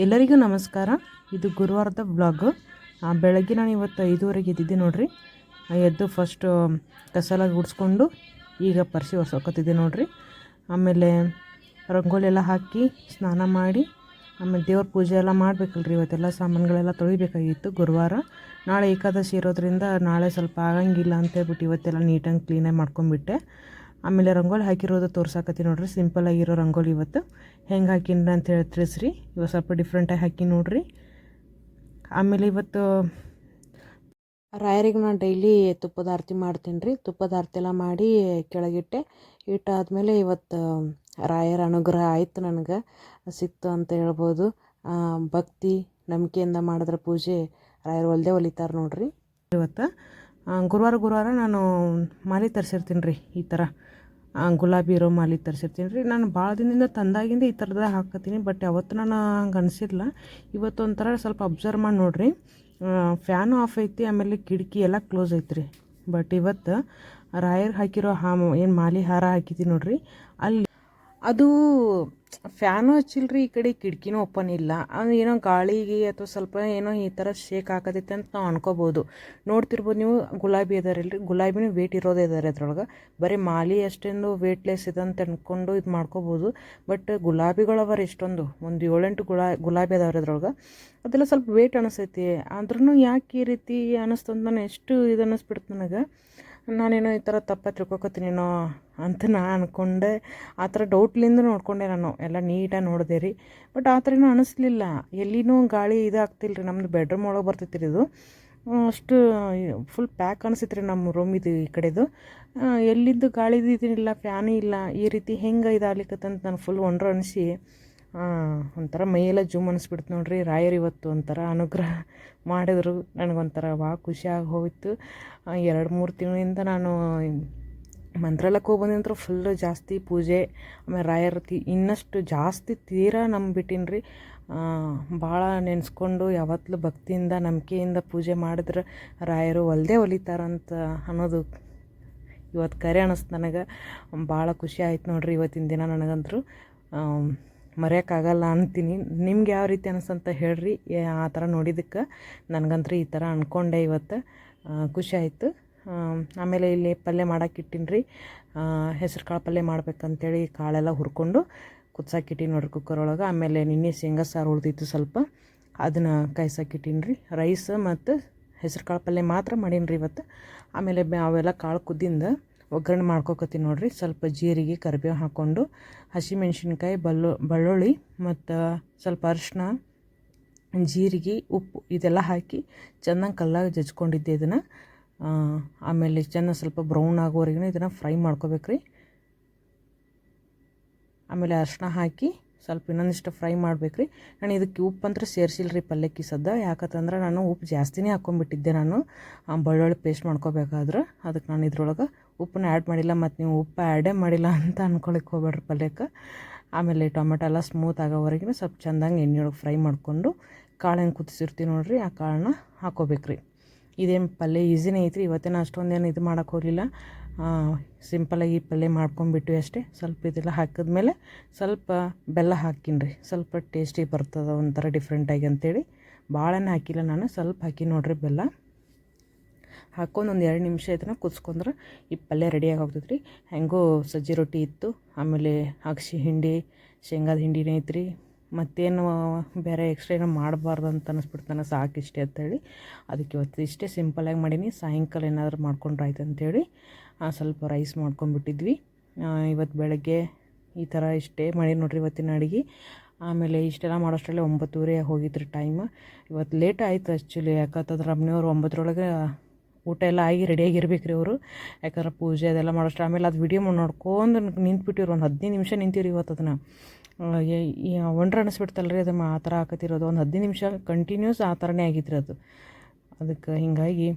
ಎಲ್ಲರಿಗೂ ನಮಸ್ಕಾರ. ಇದು ಗುರುವಾರದ ಬ್ಲಾಗು ಬೆಳಗ್ಗೆ ನಾನು ಇವತ್ತು ಐದುವರೆಗೆ ಎದ್ದಿದ್ದೆ ನೋಡಿರಿ. ಎದ್ದು ಫಸ್ಟು ಕಸಲ ಗುಡಿಸ್ಕೊಂಡು ಈಗ ಪರ್ಸಿ ಒರ್ಸೋಕತ್ತಿದ್ದೆ ನೋಡಿರಿ. ಆಮೇಲೆ ರಂಗೋಲಿ ಎಲ್ಲ ಹಾಕಿ ಸ್ನಾನ ಮಾಡಿ, ಆಮೇಲೆ ದೇವ್ರ ಪೂಜೆ ಎಲ್ಲ ಮಾಡಬೇಕಲ್ರಿ. ಇವತ್ತೆಲ್ಲ ಸಾಮಾನುಗಳೆಲ್ಲ ತೊಳಿಬೇಕಾಗಿತ್ತು ಗುರುವಾರ. ನಾಳೆ ಏಕಾದಶಿ ಇರೋದ್ರಿಂದ ನಾಳೆ ಸ್ವಲ್ಪ ಆಗಂಗಿಲ್ಲ ಅಂತ ಹೇಳ್ಬಿಟ್ಟು ಇವತ್ತೆಲ್ಲ ನೀಟಾಗಿ ಕ್ಲೀನಾಗಿ ಮಾಡ್ಕೊಂಬಿಟ್ಟೆ ಆಮೇಲೆ ರಂಗೋಲಿ ಹಾಕಿರೋದು ತೋರ್ಸಾಕತ್ತಿ ನೋಡ್ರಿ. ಸಿಂಪಲ್ ಆಗಿರೋ ರಂಗೋಲಿ ಇವತ್ತು. ಹೆಂಗೆ ಹಾಕಿನ್ರಿ ಅಂತ ಹೇಳಿ ತಿಳಿಸ್ರಿ. ಇವತ್ತು ಸ್ವಲ್ಪ ಡಿಫ್ರೆಂಟಾಗಿ ಹಾಕಿ ನೋಡ್ರಿ. ಆಮೇಲೆ ಇವತ್ತು ರಾಯರಿಗೆ ನಾನು ಡೈಲಿ ತುಪ್ಪದ ಆರತಿ ಮಾಡ್ತೀನಿ ರೀ ತುಪ್ಪದ ಆರತಿ ಎಲ್ಲ ಮಾಡಿ ಕೆಳಗಿಟ್ಟೆ. ಇಟ್ಟಾದಮೇಲೆ ಇವತ್ತು ರಾಯರ ಅನುಗ್ರಹ ಆಯಿತು ನನಗೆ. ಸಿಕ್ತು ಅಂತ ಹೇಳ್ಬೋದು. ಭಕ್ತಿ, ನಂಬಿಕೆಯಿಂದ ಮಾಡಿದ್ರೆ ಪೂಜೆ ರಾಯರು ಒಲ್ದೇ ಒಲಿತಾರೆ ನೋಡ್ರಿ. ಇವತ್ತು ಗುರುವಾರ ಗುರುವಾರ ನಾನು ಮಾಲೆ ತರಿಸಿರ್ತೀನಿ ರೀ ಈ ಥರ. ಗುಲಾಬಿ ಇರೋ ಮಾಲೆ ತರಿಸಿರ್ತೀನಿ ರೀ. ನಾನು ಭಾಳ ದಿನದಿಂದ ತಂದಾಗಿಂದ ಈ ಥರದ ಹಾಕತ್ತೀನಿ ಬಟ್ ಯಾವತ್ತು ನಾನು ಹಂಗೆ ಅನಿಸಿಲ್ಲ ಇವತ್ತು ಒಂಥರ ಸ್ವಲ್ಪ ಅಬ್ಸರ್ವ್ ಮಾಡಿ ನೋಡ್ರಿ. ಫ್ಯಾನು ಆಫ್ ಐತಿ, ಆಮೇಲೆ ಕಿಟಕಿ ಎಲ್ಲ ಕ್ಲೋಸ್ ಐತ್ರಿ. ಬಟ್ ಇವತ್ತು ರಾಯರ್ ಹಾಕಿರೋ ಹಾ ಏನು ಮಾಲಿ ಹಾರ ಹಾಕಿದ್ದೀನಿ ನೋಡ್ರಿ. ಅಲ್ಲಿ ಅದು ಫ್ಯಾನು ಹಚ್ಚಿಲ್ರಿ ಈ ಕಡೆ ಕಿಟಕಿನೂ ಓಪನ್ ಇಲ್ಲ. ಅದು ಏನೋ ಗಾಳಿಗೆ ಅಥವಾ ಸ್ವಲ್ಪ ಏನೋ ಈ ಥರ ಶೇಕ್ ಹಾಕತೈತೆ ಅಂತ ನಾವು ಅನ್ಕೋಬೋದು. ನೋಡ್ತಿರ್ಬೋದು ನೀವು, ಗುಲಾಬಿ ಇದಾರಲ್ರಿ ಗುಲಾಬಿನೂ ವೇಟ್ ಇರೋದೇ ಇದಾರೆ ಅದ್ರೊಳಗೆ. ಬರೀ ಮಾಲಿ ಅಷ್ಟೊಂದು ವೇಟ್ಲೆಸ್ ಇದೆ ಅಂತ ಅಂದ್ಕೊಂಡು ಇದು ಮಾಡ್ಕೋಬೋದು. ಬಟ್ ಗುಲಾಬಿಗಳವರ ಎಷ್ಟೊಂದು, ಒಂದು ಏಳೆಂಟು ಗುಲಾ ಗುಲಾಬಿ ಅದಾವ್ರಿ ಅದ್ರೊಳಗೆ. ಅದೆಲ್ಲ ಸ್ವಲ್ಪ ವೇಟ್ ಅನಿಸೈತಿ ಆದ್ರೂ ಯಾಕೆ ಈ ರೀತಿ ಅನ್ನಿಸ್ತು ಅಂತ ನಾನು ಎಷ್ಟು ಇದು ಅನ್ನಿಸ್ಬಿಡ್ತು ನನಗೆ? ನಾನೇನೋ ಈ ಥರ ತಪ್ಪ ತಿಳ್ಕೊಕತ್ತೀನೇನೋ ಅಂತ ನಾ ಅಂದ್ಕೊಂಡೆ ಆ ಥರ ಡೌಟ್ಲಿಂದ ನೋಡಿಕೊಂಡೆ ನಾನು. ಎಲ್ಲ ನೀಟಾಗಿ ನೋಡಿದೆ ರೀ. ಬಟ್ ಆ ಥರ ಏನೂ ಅನಿಸ್ಲಿಲ್ಲ. ಎಲ್ಲಿನೂ ಗಾಳಿ ಇದು ಆಗ್ತಿಲ್ಲ ರೀ ನಮ್ಮದು ಬೆಡ್ರೂಮ್ ಒಳಗೆ ಬರ್ತೈತಿ ರೀ ಇದು ಅಷ್ಟು ಫುಲ್ ಪ್ಯಾಕ್ ಅನಿಸ್ತೈತೆ ರೀ ನಮ್ಮ ರೂಮ್ ಇದು ಈ ಕಡೆದು. ಎಲ್ಲಿದ್ದು ಗಾಳಿದು ಇದಿಲ್ಲ ಫ್ಯಾನು ಇಲ್ಲ. ಈ ರೀತಿ ಹೆಂಗೆ ಇದಾಗ್ಲಿಕ್ಕತ್ತಂತ ನಾನು ಫುಲ್ ಒಂಡ್ರ ಅನಿಸಿ. ಒಂಥರ ಮೈಯೆಲ್ಲ ಜುಮ್ ಅನಿಸ್ಬಿಡ್ತು ನೋಡ್ರಿ. ರಾಯರು ಇವತ್ತು ಒಂಥರ ಅನುಗ್ರಹ ಮಾಡಿದ್ರು. ನನಗೊಂಥರ ಭಾಳ ಖುಷಿಯಾಗಿ ಹೋಯಿತು. ಎರಡು ಮೂರು ತಿಂಗಳಿಂದ ನಾನು ಮಂತ್ರಾಲಯಕ್ಕೆ ಹೋಗಿ ಅಂದ್ರೆ ಫುಲ್ ಜಾಸ್ತಿ ಪೂಜೆ, ಆಮೇಲೆ ರಾಯರ ತಿ, ಇನ್ನಷ್ಟು ಜಾಸ್ತಿ ತೀರಾ ನಂಬಿಟ್ಟಿನಿ ರೀ ಭಾಳ ನೆನೆಸ್ಕೊಂಡು ಯಾವತ್ತಲೂ ಭಕ್ತಿಯಿಂದ, ನಂಬಿಕೆಯಿಂದ ಪೂಜೆ ಮಾಡಿದ್ರೆ ರಾಯರು ಒಲ್ದೇ ಒಲಿತಾರಂತ ಅನ್ನೋದು ಇವತ್ತು ಕರೆ ಅನ್ನಿಸ್ತು ನನಗೆ. ಭಾಳ ಖುಷಿ ಆಯ್ತು ನೋಡ್ರಿ ಇವತ್ತಿನ ದಿನ ನನಗಂತರೂ. ಮರೆಯೋಕ್ಕಾಗಲ್ಲ ಅಂತೀನಿ. ನಿಮ್ಗೆ ಯಾವ ರೀತಿ ಅನಿಸ್ತಂತ ಹೇಳ್ರಿ. ಆ ಥರ ನೋಡಿದ್ದಕ್ಕೆ ನನಗಂತೂ ಈ ಥರ ಅಂದ್ಕೊಂಡೆ ಇವತ್ತು. ಖುಷಿ ಆಯಿತು. ಆಮೇಲೆ ಇಲ್ಲಿ ಪಲ್ಯ ಮಾಡಕ್ಕೆ ಇಟ್ಟಿನ್ರಿ. ಹೆಸ್ರು ಕಾಳು ಪಲ್ಯ ಮಾಡ್ಬೇಕಂತೇಳಿ ಕಾಳೆಲ್ಲ ಹುರ್ಕೊಂಡು ಕುದ್ಸಾಕಿಟ್ಟಿನಿ ನೋಡ್ರಿ ಕುಕ್ಕರ್ ಒಳಗೆ. ಆಮೇಲೆ ನಿನ್ನೆ ಶೇಂಗಾ ಸಾರು ಉಳ್ದಿತ್ತು ಸ್ವಲ್ಪ. ಅದನ್ನು ರೀ ರೈಸ್ ಮತ್ತು ಹೆಸ್ರು ಕಾಳು ಪಲ್ಯ ಮಾತ್ರ ಮಾಡೀನಿ ರೀ ಇವತ್ತು. ಆಮೇಲೆ ಅವೆಲ್ಲ ಕಾಳು ಕುದ್ದಿಂದ ಒಗ್ಗರಣೆ ಮಾಡ್ಕೊಕತ್ತೀನಿ ನೋಡಿರಿ. ಸ್ವಲ್ಪ ಜೀರಿಗೆ, ಕರಿಬೇವು ಹಾಕ್ಕೊಂಡು ಹಸಿಮೆಣ್ಸಿನ್ಕಾಯಿ, ಬಲ್ಲು, ಬೆಳ್ಳುಳ್ಳಿ ಮತ್ತು ಸ್ವಲ್ಪ ಅರಿಶಿನ ಜೀರಿಗೆ, ಉಪ್ಪು ಇದೆಲ್ಲ ಹಾಕಿ ಚೆನ್ನಾಗಿ ಕಲ್ಲಾಗಿ ಜಜ್ಕೊಂಡಿದ್ದೆ ಇದನ್ನು. ಆಮೇಲೆ ಚೆನ್ನಾಗಿ ಸ್ವಲ್ಪ ಬ್ರೌನ್ ಆಗೋವರೆಗೂ ಇದನ್ನು ಫ್ರೈ ಮಾಡ್ಕೋಬೇಕ್ರಿ. ಆಮೇಲೆ ಅರಿಶಿನ ಹಾಕಿ ಸ್ವಲ್ಪ ಇನ್ನೊಂದಿಷ್ಟು ಫ್ರೈ ಮಾಡ್ಬೇಕ್ರಿ. ನಾನು ಇದಕ್ಕೆ ಉಪ್ಪು ಅಂತ ಸೇರಿಸಿಲ್ಲ ರೀ ಪಲ್ಯಕ್ಕೆ ಸದ್ದ. ಯಾಕಂತಂದ್ರೆ ನಾನು ಉಪ್ಪು ಜಾಸ್ತಿನೇ ಹಾಕ್ಕೊಂಬಿಟ್ಟಿದ್ದೆ ನಾನು. ಬೆಳ್ಳುಳ್ಳಿ ಪೇಸ್ಟ್ ಮಾಡ್ಕೋಬೇಕಾದ್ರೆ ಅದಕ್ಕೆ ನಾನು ಇದ್ರೊಳಗೆ ಉಪ್ಪನ್ನ ಆ್ಯಡ್ ಮಾಡಿಲ್ಲ. ಮತ್ತು ನೀವು ಉಪ್ಪು ಆ್ಯಡೇ ಮಾಡಿಲ್ಲ ಅಂತ ಅಂದ್ಕೊಳಕ್ಕೆ ಹೋಗ್ಬೇಡ್ರಿ ಪಲ್ಯಕ್ಕೆ. ಆಮೇಲೆ ಟೊಮೆಟೊ ಎಲ್ಲ ಸ್ಮೂತ್ ಆಗೋವರೆಗೂ ಸ್ವಲ್ಪ ಚೆಂದಂಗೆ ಎಣ್ಣೆಯೊಳಗೆ ಫ್ರೈ ಮಾಡಿಕೊಂಡು ಕಾಳು ಹೆಂಗೆ ಕುದಿಸಿರ್ತೀವಿ ನೋಡಿರಿ. ಆ ಕಾಳನ್ನ ಹಾಕೋಬೇಕ್ರಿ. ಇದೇನು ಪಲ್ಯ ಈಸಿನೇ ಐತ್ರಿ. ಇವತ್ತೇನು ಅಷ್ಟೊಂದೇನು ಇದು ಮಾಡೋಕ್ಕೆ ಹೋಗಲಿಲ್ಲ. ಸಿಂಪಲಾಗಿ ಪಲ್ಯ ಮಾಡ್ಕೊಂಡ್ಬಿಟ್ವಿ ಅಷ್ಟೇ. ಸ್ವಲ್ಪ ಇದೆಲ್ಲ ಹಾಕಿದ್ಮೇಲೆ ಸ್ವಲ್ಪ ಬೆಲ್ಲ ಹಾಕಿನ್ರಿ. ಸ್ವಲ್ಪ ಟೇಸ್ಟಿ ಬರ್ತದೆ ಒಂಥರ ಡಿಫ್ರೆಂಟಾಗಿ ಅಂತೇಳಿ. ಭಾಳನೇ ಹಾಕಿಲ್ಲ ನಾನು, ಸ್ವಲ್ಪ ಹಾಕಿ ನೋಡ್ರಿ ಬೆಲ್ಲ. ಹಾಕ್ಕೊಂಡು ಒಂದು ಎರಡು ನಿಮಿಷ ಇದನ್ನು ಕುದಿಸ್ಕೊಂಡ್ರೆ ಈ ಪಲ್ಯ ರೆಡಿಯಾಗಿ ಹೋಗ್ತೈತೆ ರೀ ಹೆಂಗೋ ಸಜ್ಜಿ ರೊಟ್ಟಿ ಇತ್ತು, ಆಮೇಲೆ ಅಗ್ಸಿ ಹಿಂಡಿ, ಶೇಂಗಾದ ಹಿಂಡಿನೇ ಐತ್ರಿ. ಮತ್ತೇನು ಬೇರೆ ಎಕ್ಸ್ಟ್ರಾ ಏನೋ ಮಾಡಬಾರ್ದು ಅಂತ ಅನ್ನಿಸ್ಬಿಡ್ತು ನನಗೆ ಸಾಕು ಇಷ್ಟೇ ಅಂತೇಳಿ. ಅದಕ್ಕೆ ಇವತ್ತು ಇಷ್ಟೇ ಸಿಂಪಲಾಗಿ ಮಾಡೀನಿ. ಸಾಯಂಕಾಲ ಏನಾದರೂ ಮಾಡ್ಕೊಂಡ್ರೆ ಆಯ್ತು ಅಂತೇಳಿ ಆ, ಸ್ವಲ್ಪ ರೈಸ್ ಮಾಡ್ಕೊಂಡ್ಬಿಟ್ಟಿದ್ವಿ. ಇವತ್ತು ಬೆಳಗ್ಗೆ ಈ ಥರ ಇಷ್ಟೇ ಮಾಡಿ ನೋಡ್ರಿ ಇವತ್ತಿನ ಅಡುಗೆ. ಆಮೇಲೆ ಇಷ್ಟೆಲ್ಲ ಮಾಡೋಷ್ಟರಲ್ಲಿ ಒಂಬತ್ತುವರೆ ಹೋಗಿದ್ರಿ ಟೈಮ್ ಇವತ್ತು ಲೇಟ್ ಆಯಿತು ಆ್ಯಕ್ಚುಲಿ ಯಾಕಂತಂದ್ರೆ ಅಮ್ಮನವ್ರು ಒಂಬತ್ತರೊಳಗೆ ಊಟ ಎಲ್ಲ ಆಗಿ ರೆಡಿಯಾಗಿರ್ಬೇಕು ರೀ ಅವರು. ಯಾಕಂದ್ರೆ ಪೂಜೆ ಅದೆಲ್ಲ ಮಾಡೋಷ್ಟು ಆಮೇಲೆ ಅದು ವಿಡಿಯೋ ನೋಡ್ಕೊಂಡು ನಿಂತ್ಬಿಟ್ಟಿರು ಒಂದು ಹದಿನೈದು ನಿಮಿಷ ನಿಂತೀವ್ರಿ ಇವತ್ತು ಅದನ್ನು. ಒಂಡ್ರ ಅನಿಸ್ಬಿಡ್ತಲ್ಲ ರೀ ಅದು ಆ ಥರ ಹಾಕತ್ತಿರೋದು ಒಂದು ಹದಿನೈದು ನಿಮಿಷ ಕಂಟಿನ್ಯೂಸ್ ಆ ಥರನೇ ಆಗಿತ್ತು ಅದು. ಅದಕ್ಕೆ ಹೀಗಾಗಿ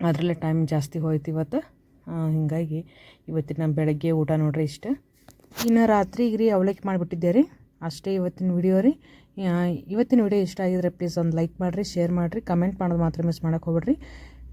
ಅದರಲ್ಲೇ ಟೈಮ್ ಜಾಸ್ತಿ ಹೋಯ್ತು ಇವತ್ತು. ಹೀಗಾಗಿ ಇವತ್ತಿನ ಬೆಳಗ್ಗೆ ಊಟ ನೋಡ್ರಿ ಇಷ್ಟ. ಇನ್ನು ರಾತ್ರಿಗೆ ರೀ ಅವಲಕ್ಕಿ ಮಾಡಿಬಿಟ್ಟಿದ್ದೆ ರೀ. ಅಷ್ಟೇ ಇವತ್ತಿನ ವಿಡಿಯೋ ರೀ. ಇವತ್ತಿನ ವಿಡಿಯೋ ಇಷ್ಟ ಆಗಿದ್ರೆ ಪ್ಲೀಸ್ ಒಂದು ಲೈಕ್ ಮಾಡಿರಿ ಶೇರ್ ಮಾಡಿರಿ ಕಮೆಂಟ್ ಮಾಡೋದು ಮಾತ್ರ ಮಿಸ್ ಮಾಡೋಕ್ಕೆ ಹೋಗ್ಬೇಡ್ರಿ.